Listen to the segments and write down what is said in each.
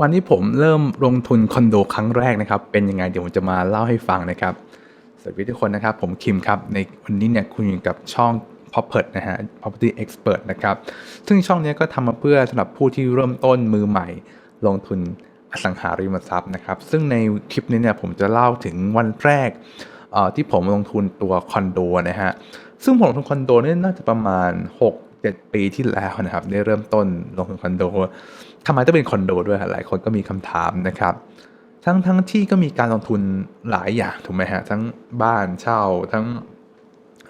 วันที่ผมเริ่มลงทุนคอนโดครั้งแรกนะครับ เป็นยังไงเดี๋ยวผมจะมาเล่าให้ฟังนะครับ สวัสดีทุกคนนะครับ ผมคิมครับ ในวันนี้เนี่ยคุณอยู่กับช่อง p o p p e r t นะฮะ Property Expert นะครับ ซึ่งช่องนี้ก็ทำมาเพื่อสำหรับผู้ที่เริ่มต้นมือใหม่ ลงทุนอสังหาริมทรัพย์นะครับ ซึ่งในคลิปนี้เนี่ยผมจะเล่าถึงวันแรกที่ผมลงทุนตัวคอนโดนะฮะ ซึ่งผมลงทุนคอนโดเนี่ยน่าจะประมาณ 6 7 ปีที่แล้วนะครับ ได้เริ่มต้นลงทุนคอนโด ทำไมต้องเป็นคอนโดด้วยหลายคนก็มีคำถามนะครับ ทั้งทั้งที่ก็มีการลงทุนหลายอย่างถูกไหมฮะทั้งบ้านเช่าทั้ง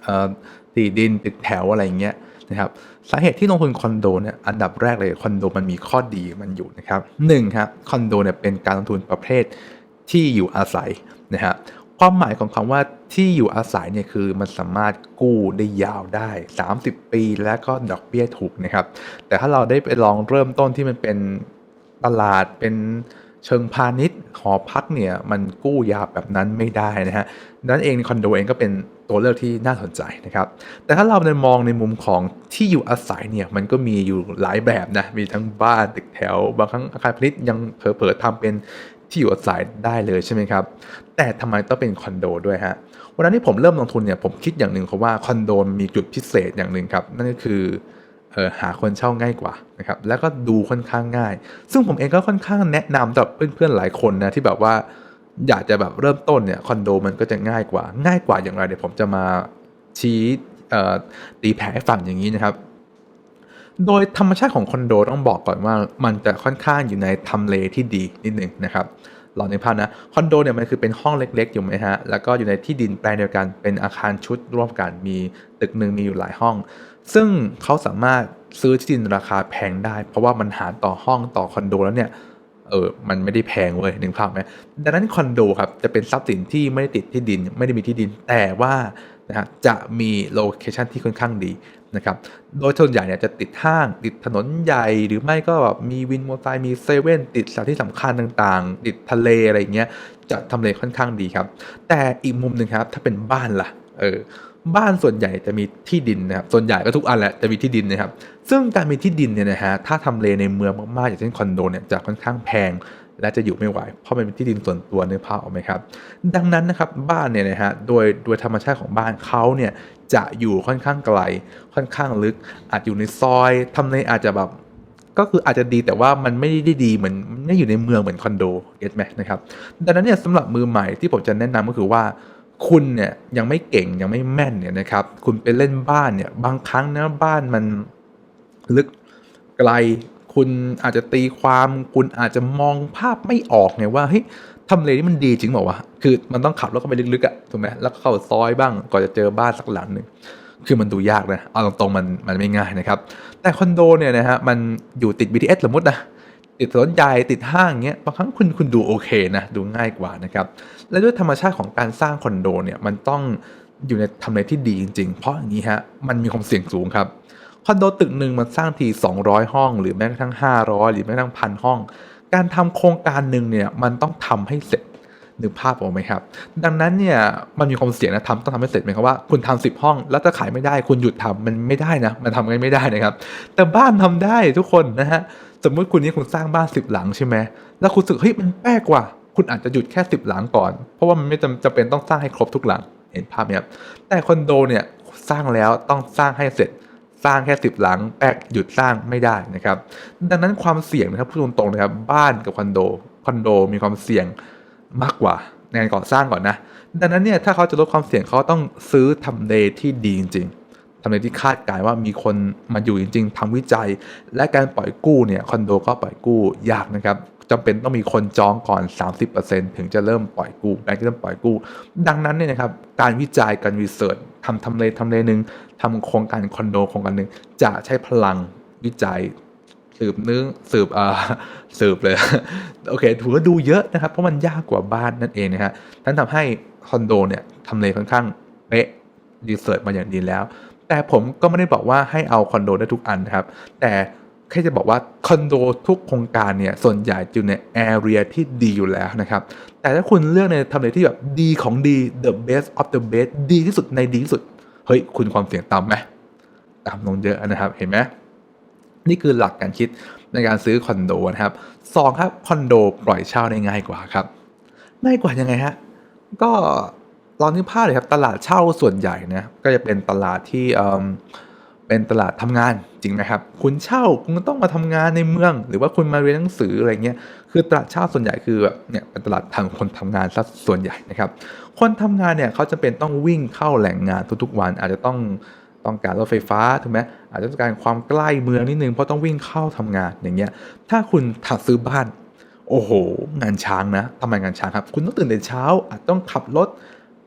เอ่อที่ดินตึกแถวอะไรอย่างเงี้ยนะครับสาเหตุที่ลงทุนคอนโดเนี่ยอันดับแรกเลยคอนโดมันมีข้อดีมันอยู่นะครับหนึ่งครับคอนโดเนี่ยเป็นการลงทุนประเภทที่อยู่อาศัยนะฮะ ความหมายของคำว่าที่อยู่อาศัยเนี่ยคือมันสามารถกู้ได้ยาวได้ 30 ปีและก็ดอกเบี้ยถูกนะครับ แต่ถ้าเราได้ไปลองเริ่มต้นที่มันเป็นตลาดเป็น เชิงพาณิชย์หอพักเนี่ยมันกู้ยาแบบนั้นไม่ได้นะฮะนั้นเองคอนโดเองก็เป็นตัวเลือกที่น่าสนใจนะครับ แต่ถ้าเราในมองในมุมของที่อยู่อาศัยเนี่ยมันก็มีอยู่หลายแบบนะ มีทั้งบ้านตึกแถว บางครั้งอาคารพาณิชย์ยังเผลอๆทำเป็นที่อยู่อาศัยได้เลยใช่ไหมครับ แต่ทำไมต้องเป็นคอนโดด้วยฮะ วันนั้นที่ผมเริ่มลงทุนเนี่ยผมคิดอย่างหนึ่งครับว่าคอนโดมีจุดพิเศษอย่างหนึ่งครับ นั่นก็คือ หาคนเช่าง่ายกว่านะครับแล้วก็ดูค่อนข้างง่าย ซึ่งผมเองก็ค่อนข้างแนะนำกับเพื่อนๆหลายคนนะที่แบบว่าอยากจะแบบเริ่มต้นเนี่ยคอนโดมันก็จะง่ายกว่า ง่ายกว่าอย่างไรเดี๋ยวผมจะมาชี้ตีแผลให้ฟังอย่างนี้นะครับ โดยธรรมชาติของคอนโดต้องบอกก่อนว่ามันจะค่อนข้างอยู่ในทำเลที่ดีนิดหนึ่งนะครับ หลอนในภาพนะคอนโดเนี่ยมันคือเป็นห้องเล็กๆ อยู่ไหมฮะ แล้วก็อยู่ในที่ดินแปลงเดียวกันเป็นอาคารชุดร่วมกันมีตึกหนึ่งมีอยู่หลายห้อง ซึ่งเขาสามารถซื้อที่ดินราคาแพงได้ เพราะว่ามันหารต่อห้องต่อคอนโดแล้วเนี่ยเออ มันไม่ได้แพงเว้ยหนึกภาพไหมดังนั้นคอนโดครับจะเป็นทรัพย์สินที่ไม่ได้ติดที่ดิน ไม่ได้มีที่ดิน แต่ว่า นะฮะจะมีโลเคชันที่ค่อนข้างดีนะครับ โดยส่วนใหญ่เนี่ยจะติดห้าง ติดถนนใหญ่หรือไม่ก็แบบมีวินมอเตอร์ไซค์มีเซเว่นติดสถานที่สำคัญต่างๆ ติดทะเลอะไรเงี้ยจะทำเลค่อนข้างดีครับ แต่อีกมุมหนึ่งครับถ้าเป็นบ้านล่ะเออบ้านส่วนใหญ่จะมีที่ดินนะครับ ส่วนใหญ่ก็ทุกอันแหละจะมีที่ดินนะครับ ซึ่งการมีที่ดินเนี่ยนะฮะถ้าทำเลในเมืองมากๆอย่างเช่นคอนโดเนี่ยจะค่อนข้างแพง และจะอยู่ไม่ไหว เพราะมันเป็นที่ดินส่วนตัวนึกภาพออกไหมครับ ดังนั้นนะครับบ้านเนี่ยนะฮะโดยโดยธรรมชาติของบ้านเขาเนี่ยจะอยู่ค่อนข้างไกล ค่อนข้างลึก อาจอยู่ในซอยทำเลอาจจะแบบก็คืออาจจะดีแต่ว่ามันไม่ได้ดีเหมือนไม่อยู่ในเมืองเหมือนคอนโดเก็ตไหมนะครับดังนั้นเนี่ยสำหรับมือใหม่ที่ผมจะแนะนำก็คือว่าคุณเนี่ยยังไม่เก่งยังไม่แม่นเนี่ยนะครับคุณไปเล่นบ้านเนี่ยบางครั้งนะบ้านมันลึกไกล คุณอาจจะตีความ คุณอาจจะมองภาพไม่ออกไงว่าเฮ้ยทำเลนี่มันดีจริงเปล่าวะคือมันต้องขับรถเข้าไปลึกๆอะถูกไหมแล้วก็เข้าซอยบ้างก่อนจะเจอบ้านสักหลังหนึ่งคือมันดูยากนะเอาตรงๆมันมันไม่ง่ายนะครับ แต่คอนโดเนี่ยนะฮะมันอยู่ติด BTS สมมตินะติดถนนใหญ่ติดห้างเงี้ยบางครั้งคุณคุณดูโอเคนะดูง่ายกว่านะครับและด้วยธรรมชาติของการสร้างคอนโดเนี่ยมันต้องอยู่ในทำเลที่ดีจริง ๆ เพราะอย่างนี้ฮะมันมีความเสี่ยงสูงครับ อนโดตึกหนึ่งมันสร้างที 200 ห้อง หรือแม้กระทั่ง 500 หรือแม้กระทั่งพันห้อง การทำโครงการหนึ่งเนี่ยมันต้องทำให้เสร็จนึกภาพออกไหมครับ ดังนั้นเนี่ยมันมีความเสี่ยงนะทำต้องทำให้เสร็จหมายความว่าคุณทำสิบห้อง แล้วถ้าขายไม่ได้ คุณหยุดทำมันไม่ได้นะมันทำกันไม่ได้นะครับ แต่บ้านทำได้ทุกคนนะฮะสมมติคุณนี่คุณสร้างบ้านสิบหลังใช่ไหมแล้วคุณสึกเฮ้ยมันแปลกว่าคุณอาจจะหยุดแค่สิบหลังก่อน เพราะว่ามันไม่จำจำเป็นต้องสร้างให้ครบทุกหลังเห็นภาพไหมครับแต่คอนโดเนี่ยสร้างแล้วต้องสร้างให้เสร็จ สร้างแค่สิบหลังแป๊กหยุดสร้างไม่ได้นะครับ ดังนั้นความเสี่ยงนะครับพูดตรงๆนะครับ บ้านกับคอนโดคอนโดมีความเสี่ยงมากกว่าในการก่อสร้างก่อนนะ ดังนั้นเนี่ยถ้าเขาจะลดความเสี่ยงเขาต้องซื้อทำเลที่ดีจริงๆทำเลที่คาดการณ์ว่ามีคนมาอยู่จริง ๆทำวิจัย และการปล่อยกู้เนี่ยคอนโดก็ปล่อยกู้ยากนะครับ จำเป็นต้องมีคนจองก่อน 30%ถึงจะเริ่มปล่อยกู้แบงก์จะเริ่มปล่อยกู้ ดังนั้นเนี่ยนะครับการวิจัยการรีเสิร์ชทำทำเลทำเลหนึ่งทำโครงการคอนโดโครงการหนึ่งจะใช้พลังวิจัยสืบเนื้อสืบอ่าสืบเลยโอเคถือว่าดูเยอะนะครับ เพราะมันยากกว่าบ้านนั่นเองนะฮะนั้นทำให้คอนโดเนี่ยทำเลค่อนข้างเป๊ะรีเสิร์ชมาอย่างดีแล้ว แต่ผมก็ไม่ได้บอกว่าให้เอาคอนโดได้ทุกอันนะครับ แต่ แค่จะบอกว่าคอนโดทุกโครงการเนี่ยส่วนใหญ่อยู่ในแอเรียที่ดีอยู่แล้วนะครับแต่ถ้าคุณเลือกในทำเลที่แบบดีของดี the best of the best ดีที่สุดในดีที่สุด เฮ้ย คุณความเสี่ยงต่ำไหมต่ำลงเยอะนะครับเห็นไหมนี่คือหลักการคิดในการซื้อคอนโดนะครับสองครับคอนโดปล่อยเช่าได้ง่ายกว่าครับง่ายกว่ายังไงฮะก็ลองนึกภาพเลยครับตลาดเช่าส่วนใหญ่นะก็จะเป็นตลาดที่ เป็นตลาดทำงานจริงไหมครับ คุณเช่าคุณต้องมาทำงานในเมือง หรือว่าคุณมาเรียนหนังสืออะไรเงี้ยคือตลาดเช่าส่วนใหญ่คือแบบเนี่ยเป็นตลาดทางคนทำงานซะส่วนใหญ่นะครับ คนทำงานเนี่ยเขาจะเป็นต้องวิ่งเข้าแหล่งงานทุกๆวัน อาจจะต้องต้องการรถไฟฟ้าถูกไหมอาจจะต้องการความใกล้เมืองนิดนึงเพราะต้องวิ่งเข้าทำงานอย่างเงี้ยถ้าคุณถัดซื้อบ้านโอ้โห งานช้างนะทำไมงานช้างครับ คุณต้องตื่นแต่เช้าอาจต้องขับรถ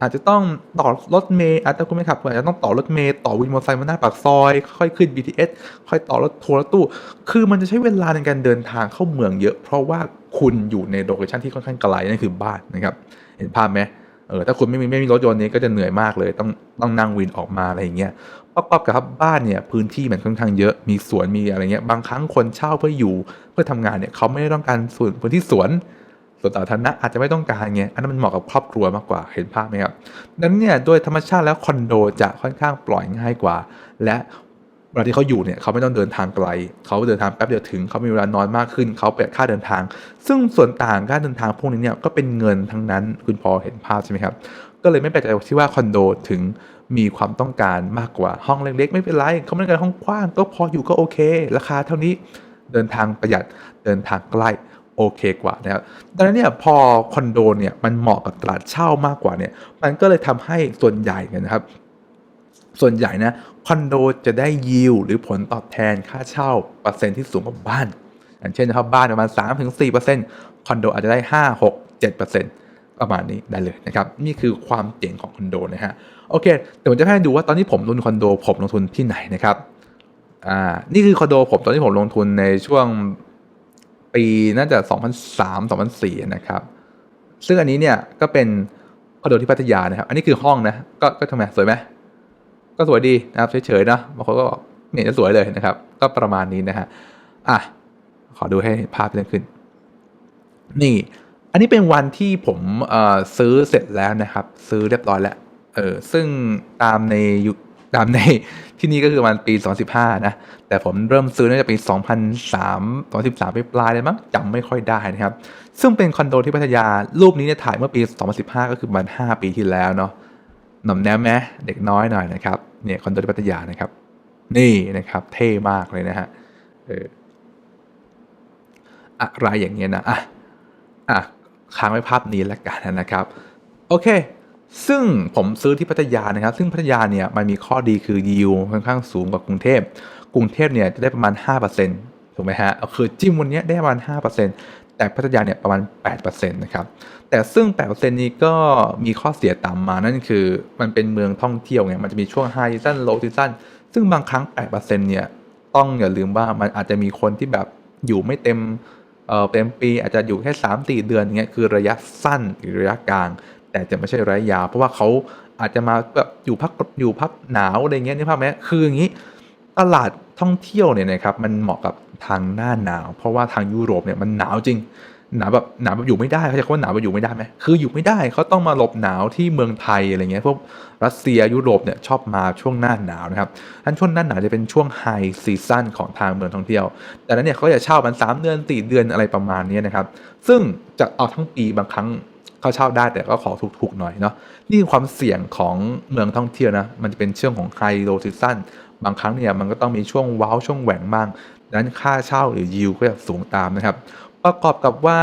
อาจจะต้องต่อรถเมล์อาจจะคุณไม่ขับคุณอาจจะต้องต่อรถเมล์ต่อวินมอเตอร์ไซค์มาหน้าปากซอย ค่อยขึ้น BTS ค่อยต่อรถทัวร์รถตู้ คือมันจะใช้เวลาในการเดินทางเข้าเมืองเยอะ เพราะว่าคุณอยู่ในโลเคชันที่ค่อนข้างไกลนั่นคือบ้านนะครับเห็นภาพไหมเออถ้าคุณไม่มีไม่มีรถยนต์นี้ก็จะเหนื่อยมากเลย ต้องต้องนั่งวินออกมาอะไรอย่างเงี้ยประกอบกับครับบ้านเนี่ยพื้นที่มันค่อนข้างเยอะมีสวนมีอะไรเงี้ยบางครั้งคนเช่าเพื่ออยู่เพื่อทำงานเนี่ยเขาไม่ได้ต้องการส่วนพื้นที่สวน ส่วนสาธารณะอาจจะไม่ต้องการไงอันนั้นมันเหมาะกับครอบครัวมากกว่าเห็นภาพไหมครับดังนั้นเนี่ยโดยธรรมชาติแล้วคอนโดจะค่อนข้างปล่อยง่ายกว่า และเวลาที่เขาอยู่เนี่ยเขาไม่ต้องเดินทางไกล เขาเดินทางแป๊บเดียวถึง เขามีเวลานอนมากขึ้น เขาประหยัดค่าเดินทาง ซึ่งส่วนต่างค่าเดินทางพวกนี้เนี่ยก็เป็นเงินทั้งนั้นคุณพอเห็นภาพใช่ไหมครับ ก็เลยไม่แปลกใจที่ว่าคอนโดถึงมีความต้องการมากกว่าห้องเล็ก ๆ ไม่เป็นไรเขาไม่ต้องการห้องกว้าง ก็พออยู่ก็โอเค ราคาเท่านี้เดินทางประหยัดเดินทางใกล้ โอเคกว่านะครับดังนั้นเนี่ยพอคอนโดเนี่ยมันเหมาะกับตลาดเช่ามากกว่าเนี่ยมันก็เลยทำให้ส่วนใหญ่เนี่ยนะครับ ส่วนใหญ่นะคอนโดจะได้ยิวหรือผลตอบแทนค่าเช่าเปอร์เซ็นที่สูงกว่าบ้านอย่างเช่นนะครับบ้านประมาณ 3-4%คอนโดอาจจะได้ 5 6 7%ประมาณนี้ได้เลยนะครับ นี่คือความเจ๋งของคอนโดนะฮะโอเคเดี๋ยวผมจะให้ดูว่าตอนที่ผมลงทุนคอนโดผมลงทุนที่ไหนนะครับอ่านี่คือคอนโดผมตอนที่ผมลงทุนในช่วง ปีน่าจะ 2003 2004 นะครับ ซึ่งอันนี้เนี่ยก็เป็นคอนโดที่พัทยานะครับ อันนี้คือห้องนะ ก็ก็ทำไมสวยไหมก็สวยดีนะครับเฉยๆนะบางคนก็บอกไม่เห็นจะสวยเลยนะครับ ก็ประมาณนี้นะฮะอะขอดูให้ภาพเรื่องขึ้น นี่ อันนี้เป็นวันที่ผมอ่อซื้อเสร็จแล้วนะครับ ซื้อเรียบร้อยแล้วเออซึ่งตามใน ตามในที่นี่ก็คือมันปี 2015 นะ แต่ผมเริ่มซื้อน่าจะปี 2003 2013ไปปลายเลยมั้งจำไม่ค่อยได้นะครับ ซึ่งเป็นคอนโดที่พัทยา รูปนี้เนี่ยถ่ายเมื่อปี 2015 ก็คือประมาณ 5 ปีที่แล้วเนาะหน่อมแนมแมเด็กน้อยหน่อยนะครับ เนี่ยคอนโดที่พัทยานะครับ นี่นะครับ เท่มากเลยนะฮะ เออ อะไรอย่างเงี้ยนะ อะ อะ ค้างไว้ภาพนี้แล้วกันนะครับ โอเค ซึ่งผมซื้อที่พัทยานะครับ ซึ่งพัทยาเนี่ยมันมีข้อดีคือยิวค่อนข้างสูงกว่ากรุงเทพ กรุงเทพเนี่ยจะได้ประมาณ 5%ถูกไหมฮะคือจิ้มวันเนี้ยได้ประมาณ 5%แต่พัทยาเนี่ยประมาณ 8%นะครับแต่ซึ่ง 8%นี้ก็มีข้อเสียตามมานั่นคือมันเป็นเมืองท่องเที่ยวไงมันจะมีช่วง high season low season ซึ่งบางครั้ง 8%เนี่ยต้องอย่าลืมว่ามันอาจจะมีคนที่แบบอยู่ไม่เต็มเอ่อเต็มปีอาจจะอยู่แค่ 3-4 เดือนอย่างเงี้ยคือระยะสั้นหรือระยะกลาง แต่จะไม่ใช่ระยะยาว เพราะว่าเขาอาจจะมาแบบอยู่พักอยู่พักหนาวอะไรเงี้ยนี่ภาพไหมคืออย่างนี้ตลาดท่องเที่ยวเนี่ยนะครับมันเหมาะกับทางหน้าหนาว เพราะว่าทางยุโรปเนี่ยมันหนาวจริงหนาวแบบหนาวแบบอยู่ไม่ได้เขาจะคำว่าหนาวแบบอยู่ไม่ได้ไหมคืออยู่ไม่ได้เขาต้องมาหลบหนาวที่เมืองไทยอะไรเงี้ยพวกรัสเซียยุโรปเนี่ยชอบมาช่วงหน้าหนาวนะครับอันช่วงหน้าหนาวจะเป็นช่วงไฮซีซั่นของทางเมืองท่องเที่ยว แต่นั้นเนี่ยเขาจะเช่ามัน 3 เดือน4เดือนอะไรประมาณนี้นะครับ ซึ่งจะเอาทั้งปีบางครั้ง เขาเช่าได้แต่ก็ขอถูกๆหน่อยเนาะนี่คือความเสี่ยงของเมืองท่องเที่ยวนะมันจะเป็นช่วงของไฮโลซีซั่นบางครั้งเนี่ยมันก็ต้องมีช่วงว้าวช่วงแหว่งบ้างดังนั้นค่าเช่าหรือยิวก็จะสูงตามนะครับประกอบกับว่า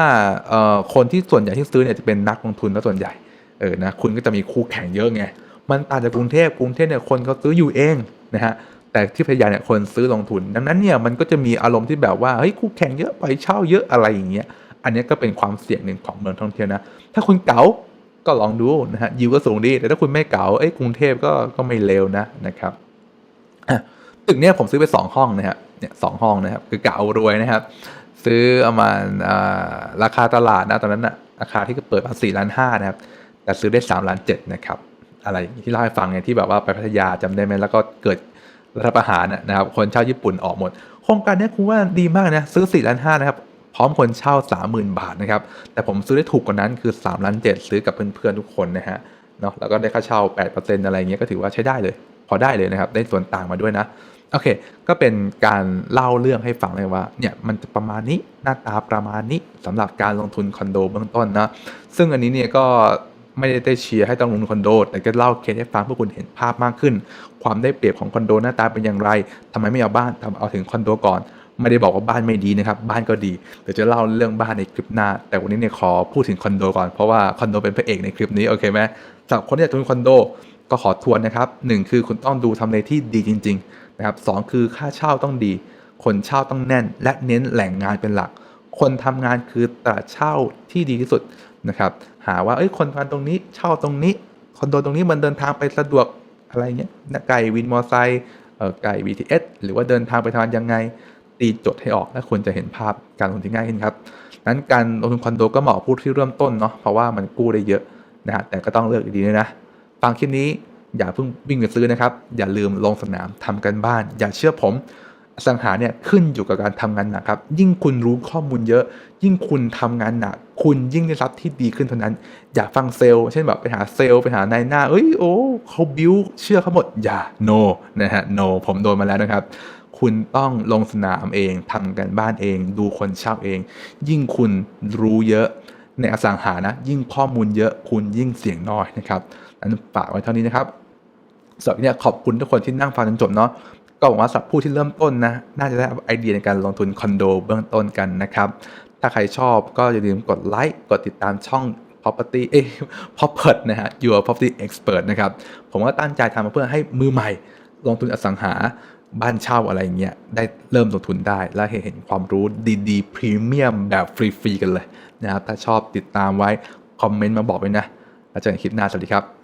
คนที่ส่วนใหญ่ที่ซื้อเนี่ยจะเป็นนักลงทุนแล้วส่วนใหญ่เออนะคุณก็จะมีคู่แข่งเยอะไงมันต่างจากกรุงเทพกรุงเทพเนี่ยคนเขาซื้ออยู่เองนะฮะแต่ที่พัทยาเนี่ยคนซื้อลงทุน ดังนั้นเนี่ยมันก็จะมีอารมณ์ที่แบบว่าเฮ้ยคู่แข่งเยอะปล่อยเช่าเยอะอะไรอย่างเงี้ย อันนี้ก็เป็นความเสี่ยงหนึ่งของเมืองท่องเที่ยวนะ ถ้าคุณเก๋าก็ลองดูนะฮะยิวก็สูงดี แต่ถ้าคุณไม่เก๋าเอ้ยกรุงเทพก็ก็ไม่เลวนะนะครับตึกเนี่ยผมซื้อไปสองห้องนะครับเนี่ยสองห้องนะครับคือเก๋ารวยนะครับ ซื้อประมาณอ่าราคาตลาดนะตอนนั้นนะราคาที่เปิดมาสี่ล้านห้านะครับ แต่ซื้อได้สามล้านเจ็ดนะครับ อะไรที่เล่าให้ฟังไงที่แบบว่าไปพัทยาจำได้ไหมแล้วก็เกิดรัฐประหารนะครับ คนช่าญี่ปุ่นออกหมด โครงการนี้คุณว่าดีมากนะ ซื้อสี่ล้านห้านะครับ พร้อมคนเช่าสามหมื่นบาทนะครับแต่ผมซื้อได้ถูกกว่านั้นคือ3ล้านเจ็ดซื้อกับเพื่อนๆทุกคนนะฮะเนาะแล้วก็ได้ค่าเช่า 8%อะไรเงี้ยก็ถือว่าใช้ได้เลย พอได้เลยนะครับ ได้ส่วนต่างมาด้วยนะโอเค ก็เป็นการเล่าเรื่องให้ฟังเลยว่าเนี่ยมันจะประมาณนี้หน้าตาประมาณนี้สำหรับการลงทุนคอนโดเบื้องต้นนะซึ่งอันนี้เนี่ยก็ไม่ได้ได้เชียร์ให้ต้องลงทุนคอนโด แต่ก็เล่าเคสให้ฟังเพื่อคุณเห็นภาพมากขึ้น ความได้เปรียบของคอนโดหน้าตาเป็นอย่างไรทำไมไม่เอาบ้านทำเอาถึงคอนโดก่อน ไม่ได้บอกว่าบ้านไม่ดีนะครับ บ้านก็ดีเดี๋ยวจะเล่าเรื่องบ้านในคลิปหน้า แต่วันนี้เนี่ยขอพูดถึงคอนโดก่อนเพราะว่าคอนโดเป็นพระเอกในคลิปนี้โอเคไหมสำหรับคนที่อยากทุนคอนโดก็ขอทวนนะครับหนึ่งคือคุณต้องดูทำเลที่ดีจริง ๆ นะครับสองคือค่าเช่าต้องดี คนเช่าต้องแน่น และเน้นแหล่งงานเป็นหลัก คนทำงานคือตลาดเช่าที่ดีที่สุดนะครับหาว่าเอ้ยคนทำงานตรงนี้เช่าตรงนี้คอนโดตรงนี้มันเดินทางไปสะดวกอะไรเงี้ยไก่วินมอไซค์เออไก่ BTS หรือว่าเดินทางไปทำงานยังไง ตีโจทย์ให้ออก และคุณจะเห็นภาพการลงทุนที่ง่ายขึ้นครับนั้นการลงทุนคอนโดก็เหมาะกับผู้ที่เริ่มต้นเนาะเพราะว่ามันกู้ได้เยอะนะฮะแต่ก็ต้องเลือกดีๆด้วยนะฟังคลิปนี้อย่าเพิ่งวิ่งไปซื้อนะครับ อย่าลืมลงสนามทำกันบ้าน อย่าเชื่อผมสังหาเนี่ยขึ้นอยู่กับการทำงานหนักครับ ยิ่งคุณรู้ข้อมูลเยอะ ยิ่งคุณทำงานหนัก คุณยิ่งได้รับที่ดีขึ้นเท่านั้น อย่าฟังเซลล์เช่นแบบไปหาเซลล์ไปหานายหน้า เอ้ยโอ้เขาบิ้วเชื่อเขาหมดอย่า no นะฮะ no ผมโดนมาแล้วนะครับ คุณต้องลงสนามเองทำกันบ้านเอง ดูคนเช่าเอง ยิ่งคุณรู้เยอะในอสังหานะ ยิ่งข้อมูลเยอะคุณยิ่งเสี่ยงน้อยนะครับนั้นฝากไว้เท่านี้นะครับสำหรับวันนี้ขอบคุณทุกคนที่นั่งฟังจนจบเนาะก็หวังว่าสำหรับผู้ที่เริ่มต้นนะน่าจะได้ไอเดียในการลงทุนคอนโดเบื้องต้นกันนะครับ ถ้าใครชอบก็อย่าลืมกดไลค์กดติดตามช่อง property เอ้ property นะฮะ your property expert นะครับ ผมก็ตั้งใจทำมาเพื่อให้มือใหม่ลงทุนอสังหา บ้านเช่าอะไรเงี้ยได้เริ่มลงทุนได้ และเห็นความรู้ดีๆพรีเมียมแบบฟรีๆกันเลยนะครับถ้าชอบติดตามไว้ คอมเมนต์มาบอกไว้นะแล้วเจอกันคลิปหน้าสวัสดีครับ